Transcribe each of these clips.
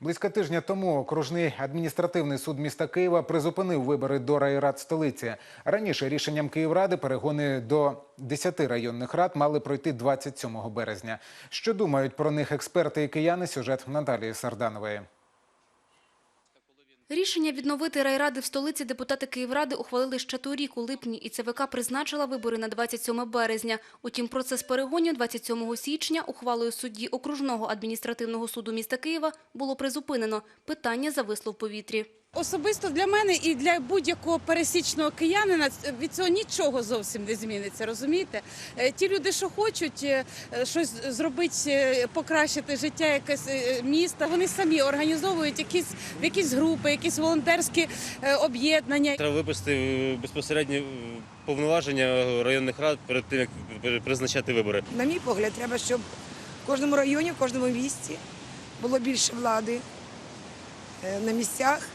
Близько тижня тому окружний адміністративний суд міста Києва призупинив вибори до райрад столиці. Раніше рішенням Київради перегони до 10 районних рад мали пройти 27 березня. Що думають про них експерти і кияни? Сюжет Наталії Сарданової. Рішення відновити райради в столиці депутати Київради ухвалили ще торік у липні, і ЦВК призначила вибори на 27 березня. Утім, процес перегонів 27 січня ухвалою судді окружного адміністративного суду міста Києва було призупинено. Питання зависло в повітрі. Особисто для мене і для будь-якого пересічного киянина від цього нічого зовсім не зміниться. Розумієте? Е, Ті люди, що хочуть е, щось зробити, е, покращити життя якесь міста, вони самі організовують якісь якісь групи, якісь волонтерські об'єднання. Треба випустити безпосередньо повноваження районних рад перед тим, як призначати вибори. На мій погляд, треба, щоб в кожному районі, в кожному місті було більше влади на місцях,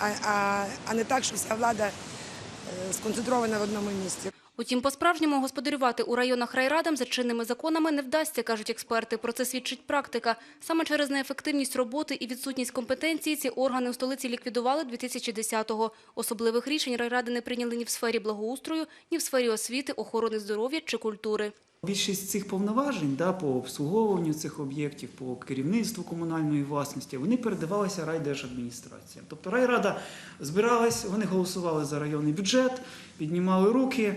а, а, не так, що вся влада е, сконцентрована в одному місці. Утім, по-справжньому господарювати у районах райрадам за чинними законами не вдасться, кажуть експерти. Про це свідчить практика. Саме через неефективність роботи і відсутність компетенції ці органи у столиці ліквідували 2010-го. Особливих рішень райради не прийняли ні в сфері благоустрою, ні в сфері освіти, охорони здоров'я чи культури. Більшість цих повноважень да, по обслуговуванню цих об'єктів, по керівництву комунальної власності, вони передавалися райдержадміністраціям. Тобто райрада збиралась, вони голосували за районний бюджет, піднімали руки, е,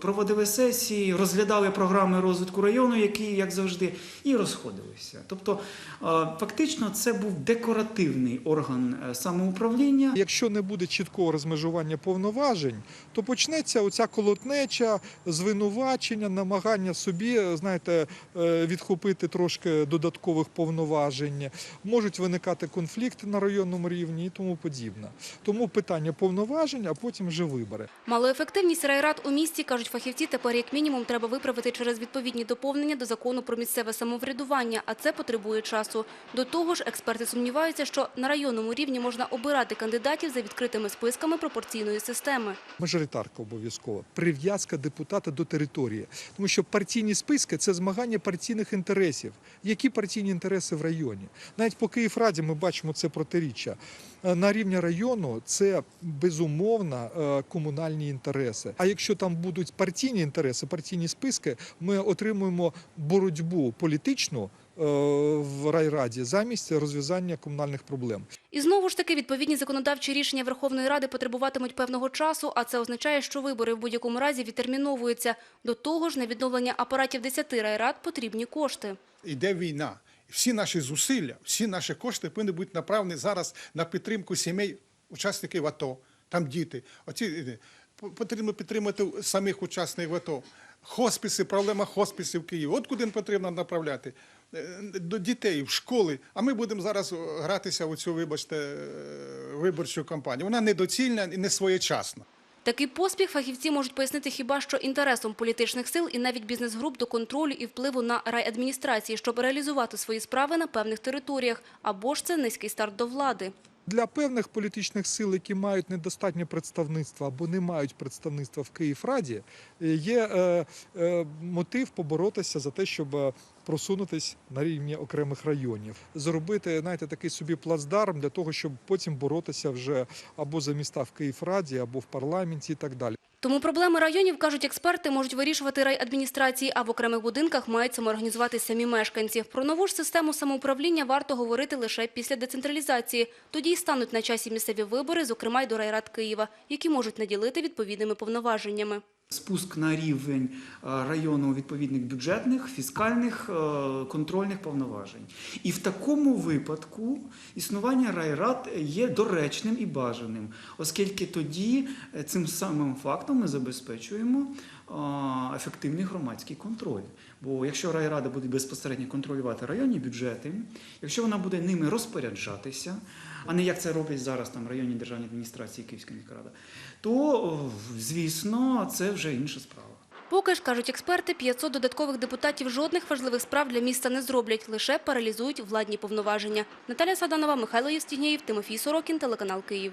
проводили сесії, розглядали програми розвитку району, які, як завжди, і розходилися. Тобто, е, фактично, це був декоративний орган е, самоуправління. Якщо не буде чіткого розмежування повноважень, то почнеться оця колотнеча, звинувачення, намагання собі, знаєте, е, відхопити трошки додаткових повноважень. Можуть виникати конфлікти на районному рівні і тому подібне. Тому питання повноважень, а потім вже вибори. Малоефективність райрад у місті, кажуть фахівці, тепер як мінімум треба виправити через відповідні доповнення до закону про місцеве самоврядування, а це потребує часу. До того ж, експерти сумніваються, що на районному рівні можна обирати кандидатів за відкритими списками пропорційної системи. Мажоритарка обов'язково, прив'язка депутата до території. Тому що партійні списки це змагання партійних інтересів. Які партійні інтереси в районі? Навіть по Київраді ми бачимо це протиріччя. Е, На рівні району це безумовно е, комунальні інтереси. А якщо там будуть партійні інтереси, партійні списки, ми отримуємо боротьбу політичну в райраді замість розв'язання комунальних проблем. І знову ж таки відповідні законодавчі рішення Верховної Ради потребуватимуть певного часу, а це означає, що вибори в будь-якому разі відтерміновуються. До того ж, на відновлення апаратів 10 райрад потрібні кошти. Йде війна. Всі наші зусилля, всі наші кошти повинні бути направлені зараз на підтримку сімей учасників АТО, там діти. Оці, е, потрібно підтримати самих учасників АТО. Хосписи, проблема хосписів в Києві. От куди потрібно направляти. Е, До дітей, в школи. А ми будемо зараз гратися у цю, вибачте, е, виборчу кампанію. Вона недоцільна і не своєчасна. Такий поспіх фахівці можуть пояснити хіба що інтересом політичних сил і навіть бізнес-груп до контролю і впливу на райадміністрації, щоб реалізувати свої справи на певних територіях. Або ж це низький старт до влади. Для певних політичних сил, які мають недостатнє представництва або не мають представництва в Київраді, е, є е, е, мотив поборотися за те, щоб е, просунутись на рівні окремих районів, зробити знаєте, такий собі плацдарм для того, щоб потім боротися вже або за міста в Київраді, або в парламенті і так далі. Тому проблеми районів, кажуть експерти, можуть вирішувати райадміністрації, а в окремих будинках мають самоорганізувати самі мешканці. Про нову ж систему самоуправління варто говорити лише після децентралізації. Тоді й стануть на часі місцеві вибори, зокрема й до райрад Києва, які можуть наділити відповідними повноваженнями. Спуск на рівень е, району відповідних бюджетних, фіскальних, е, контрольних повноважень. І в такому випадку існування райрад є доречним і бажаним, оскільки тоді е, цим самим фактом ми забезпечуємо ефективний громадський контроль. Бо якщо райрада буде безпосередньо контролювати районні бюджети, якщо вона буде ними розпоряджатися, а не як це роблять зараз там районні державні адміністрації Київська міськрада, то, звісно, це вже інша справа. Поки ж, кажуть експерти, 500 додаткових депутатів жодних важливих справ для міста не зроблять, лише паралізують владні повноваження. Наталя Саданова, Михайло Євстігнєєв, Тимофій Сорокін, телеканал Київ.